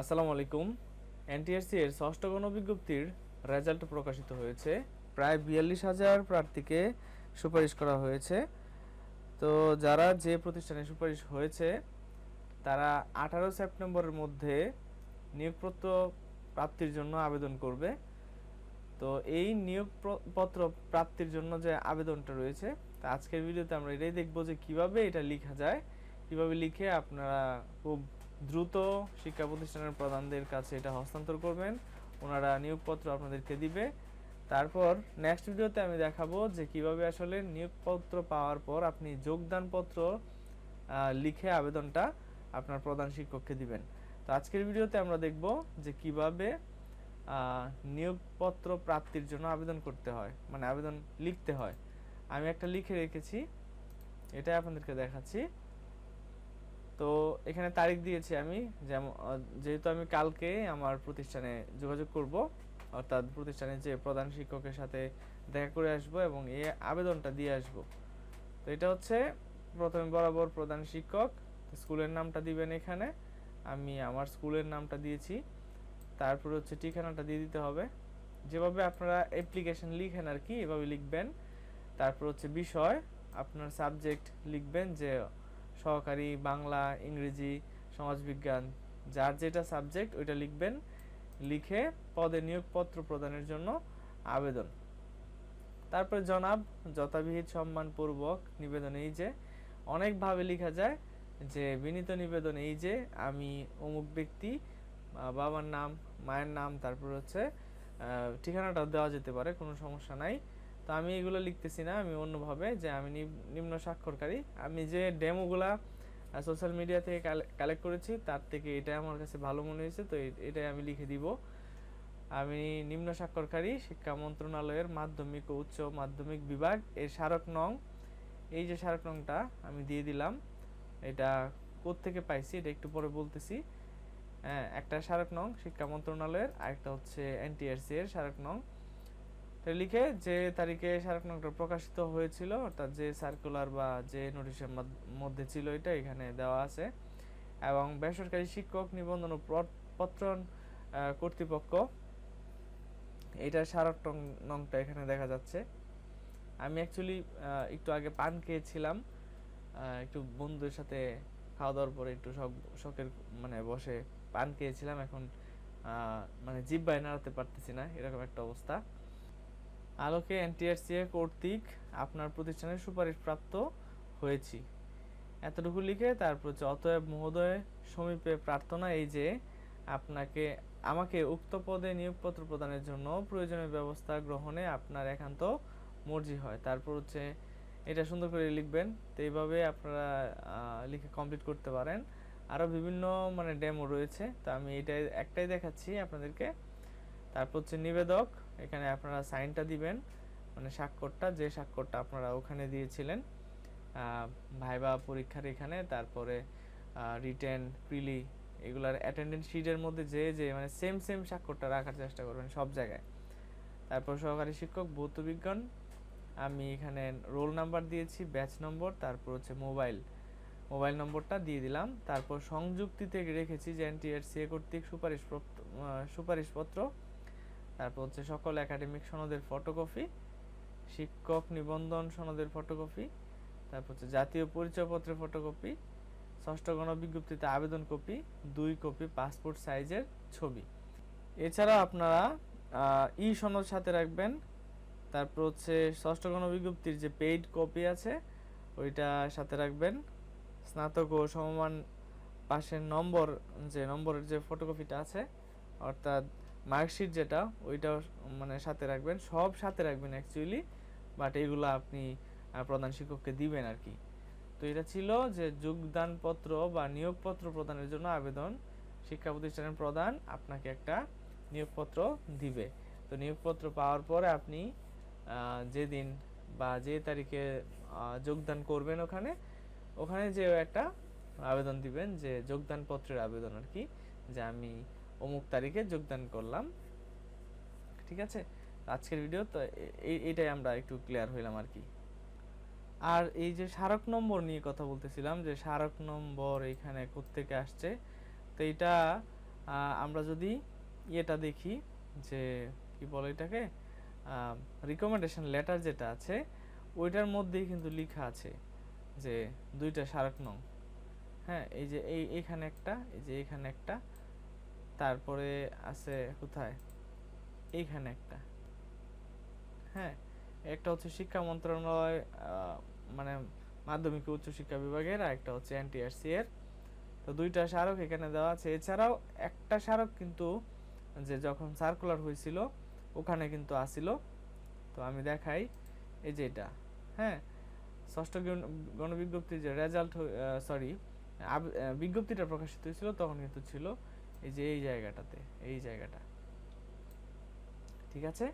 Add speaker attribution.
Speaker 1: আসসালামু আলাইকুম। এনটিআরসি এর ষষ্ঠ গণবিজ্ঞপ্তির রেজাল্ট প্রকাশিত হয়েছে। প্রায় বিয়াল্লিশ হাজার প্রার্থীকে সুপারিশ করা হয়েছে। তো যারা যে প্রতিষ্ঠানে সুপারিশ হয়েছে, তারা আঠারো সেপ্টেম্বরের মধ্যে নিয়োগপত্র প্রাপ্তির জন্য আবেদন করবে। তো এই নিয়োগপত্র প্রাপ্তির জন্য যে আবেদনটা রয়েছে, তা আজকের ভিডিওতে আমরা এটাই দেখব যে কীভাবে এটা লেখা যায়। কীভাবে লিখে আপনারা খুব দ্রুত শিক্ষা প্রতিষ্ঠানের প্রধানদের কাছে এটা হস্তান্তর করবেন। ওনারা নিয়োগপত্র আপনাদেরকে দিবে। তারপর নেক্সট ভিডিওতে আমি দেখাবো যে কীভাবে আসলে নিয়োগপত্র পাওয়ার পর আপনি যোগদানপত্র লিখে আবেদনটা আপনার প্রধান শিক্ষককে দিবেন। তো আজকের ভিডিওতে আমরা দেখব যে কীভাবে নিয়োগপত্র প্রাপ্তির জন্য আবেদন করতে হয় মানে আবেদন লিখতে হয়। আমি একটা লিখে রেখেছি, এটাই আপনাদেরকে দেখাচ্ছি। তো এখানে তারিখ দিয়েছি আমি যেমন যেহেতু আমি কালকে আমার প্রতিষ্ঠানে যোগাযোগ করব, অর্থাৎ প্রতিষ্ঠানের যে প্রধান শিক্ষকের সাথে দেখা করে আসব এবং এই আবেদনটা দিয়ে আসব। তো এটা হচ্ছে প্রথমে বরাবর প্রধান শিক্ষক, স্কুলের নামটা দিবেন এখানে, আমি আমার স্কুলের নামটা দিয়েছি, তারপর হচ্ছে ঠিকানাটা দিয়ে দিতে হবে। যেভাবে আপনারা অ্যাপ্লিকেশন লিখেন আর কি, এভাবে লিখবেন। তারপর হচ্ছে বিষয়, আপনার সাবজেক্ট লিখবেন যে সহকারী বাংলা ইংরেজি সমাজবিজ্ঞান যার যেটা সাবজেক্ট ওইটা লিখবেন লিখে পদে নিয়োগপত্র প্রদানের জন্য আবেদন। তারপরে জনাব যথাবিহিত সম্মানপূর্বক নিবেদন এই যে অনেকভাবে লেখা যায় যে বিনীত নিবেদন এই যে আমি অমুক ব্যক্তি বাবার নাম মায়ের নাম তারপর হচ্ছে আহ, ঠিকানাটাও দেওয়া যেতে পারে কোনো সমস্যা নাই। তো আমি এগুলো লিখতেছি না, আমি অন্যভাবে যে আমি নিম্ন স্বাক্ষরকারী। আমি যে ডেমোগুলা সোশ্যাল মিডিয়া থেকে কালেক্ট করেছি, তার থেকে এটা আমার কাছে ভালো মনে হয়েছে, তো এটাই আমি লিখে দিব। আমি নিম্ন স্বাক্ষরকারী, শিক্ষা মন্ত্রণালয়ের মাধ্যমিক ও উচ্চ মাধ্যমিক বিভাগ, এর স্মারক নং, এই যে স্মারক নংটা আমি দিয়ে দিলাম, এটা থেকে পাইছি, এটা একটু পরে বলতেছি। হ্যাঁ একটা স্মারক নং, শিক্ষা মন্ত্রণালয়ের, আরেকটা হচ্ছে এনটিআরসি এর স্মারক নং। লিখে যে তারিখে স্মারক নংটা প্রকাশিত হয়েছিল, অর্থাৎ যে সার্কুলার বা যে নোটিশের মধ্যে ছিল এটা এখানে দেওয়া আছে। এবং বেসরকারি শিক্ষক নিবন্ধন ও পত্রন কর্তৃপক্ষ, এটা স্মারক নংটা এখানে দেখা যাচ্ছে। আমি অ্যাকচুয়ালি একটু আগে পান খেয়েছিলাম একটু বন্ধুদের সাথে খাওয়া দাওয়ার পরে একটু সব শখের মানে বসে পান খেয়েছিলাম। এখন মানে জিব্বায় নাড়াতে পারতেছি না, এরকম একটা অবস্থা। আলোকে এনটিআরসিএ কর্তৃক আপনার প্রতিষ্ঠানের সুপারিশপ্রাপ্ত হয়েছি। এতটুকু লিখে তারপর অতএব মহোদয় সমীপে প্রার্থনা এই যে আপনাকে, আমাকে উক্ত পদে নিয়োগপত্র প্রদানের জন্য প্রয়োজনীয় ব্যবস্থা গ্রহণে আপনার একান্ত মর্জি হয়। তারপর হচ্ছে এটা সুন্দর করে লিখবেন, তো এইভাবে আপনারা লিখে কমপ্লিট করতে পারেন। আরও বিভিন্ন মানে ডেমো রয়েছে, তো আমি এটাই, একটাই দেখাচ্ছি আপনাদেরকে। তারপর হচ্ছে নিবেদক, এখানে আপনারা সাইনটা দিবেন মানে স্বাক্ষরটা, যে স্বাক্ষরটা আপনারা ওখানে দিয়েছিলেন ভাইবা পরীক্ষার এখানে, তারপরে রিটেন, প্রিলি, এগুলার অ্যাটেন্ডেন্স শিটের মধ্যে যে যে মানে সেম সেম স্বাক্ষরটা রাখার চেষ্টা করবেন সব জায়গায়। তারপর সহকারী শিক্ষক ভৌত বিজ্ঞান আমি এখানে রোল নাম্বার দিয়েছি, ব্যাচ নম্বর, তারপর হচ্ছে মোবাইল। মোবাইল নম্বরটা দিয়ে দিলাম, তারপর সংযুক্তিতে রেখেছি যে এনটিআরসিএ কর্তৃক সুপারিশ সুপারিশপত্র। তারপর হচ্ছে সকল একাডেমিক সনদের ফটোকপি শিক্ষক নিবন্ধন সনদের ফটোকপি তারপর হচ্ছে জাতীয় পরিচয়পত্রের ফটোকপি ষষ্ঠ গণবিজ্ঞপ্তিতে আবেদন কপি দুই কপি পাসপোর্ট সাইজের ছবি। এছাড়া আপনারা ই সনদ সাথে রাখবেন। তারপর হচ্ছে ষষ্ঠ গণবিজ্ঞপ্তির যে পেইড কপি আছে, ওইটা সাথে রাখবেন। স্নাতক ও সমমান পাশের নম্বর, যে নম্বরের যে ফটোকপিটা আছে, অর্থাৎ মার্কশিট যেটা ওইটাও মানে সাথে রাখবেন। সব সাথে রাখবেন অ্যাকচুয়ালি বাট এগুলো আপনি প্রধান শিক্ষককে দিবেন আর কি তো এটা ছিল যে যোগদানপত্র বা নিয়োগপত্র প্রদানের জন্য আবেদন। শিক্ষা প্রতিষ্ঠানের প্রধান আপনাকে একটা নিয়োগপত্র দিবে। তো নিয়োগপত্র পাওয়ার পরে আপনি যেদিন বা যে তারিখে যোগদান করবেন ওখানে ওখানে যে একটা আবেদন দিবেন যে যোগদানপত্রের আবেদন আর কি যে আমি অমুক তারিখে যোগদান করলাম। ঠিক আছে? আজকের ভিডিও তো এইটাই আমরা একটু ক্লিয়ার হইলাম আর কি। আর এই যে স্মারক নম্বর নিয়ে কথা বলতেছিলাম, যে স্মারক নম্বর এখানে কোত্থেকে আসছে, তো এটা আমরা যদি ইয়েটা দেখি, যে কি বলে এটাকে রিকমেন্ডেশন লেটার যেটা আছে, ওইটার মধ্যেই কিন্তু লেখা আছে যে দুইটা স্মারক নং। হ্যাঁ এই যে এই, এখানে একটা, এই যে এখানে একটা তারপরে আছে কোথায়? এইখানে একটা। হ্যাঁ একটা হচ্ছে শিক্ষা মন্ত্রণালয় মানে মাধ্যমিক উচ্চ শিক্ষা বিভাগের আর একটা হচ্ছে এনটিআরসি এর। তো দুইটা স্মারক এখানে দেওয়া আছে। এছাড়াও একটা স্মারক কিন্তু যে যখন সার্কুলার হয়েছিল, ওখানে কিন্তু আসিল তো আমি দেখাই। এই যে এটা। হ্যাঁ ষষ্ঠ গণবিজ্ঞপ্তির যে রেজাল্ট সরি বিজ্ঞপ্তিটা প্রকাশিত হয়েছিল, তখন কিন্তু ছিল। এই যে এই জায়গাটাতে এই জায়গাটা। ঠিক আছে?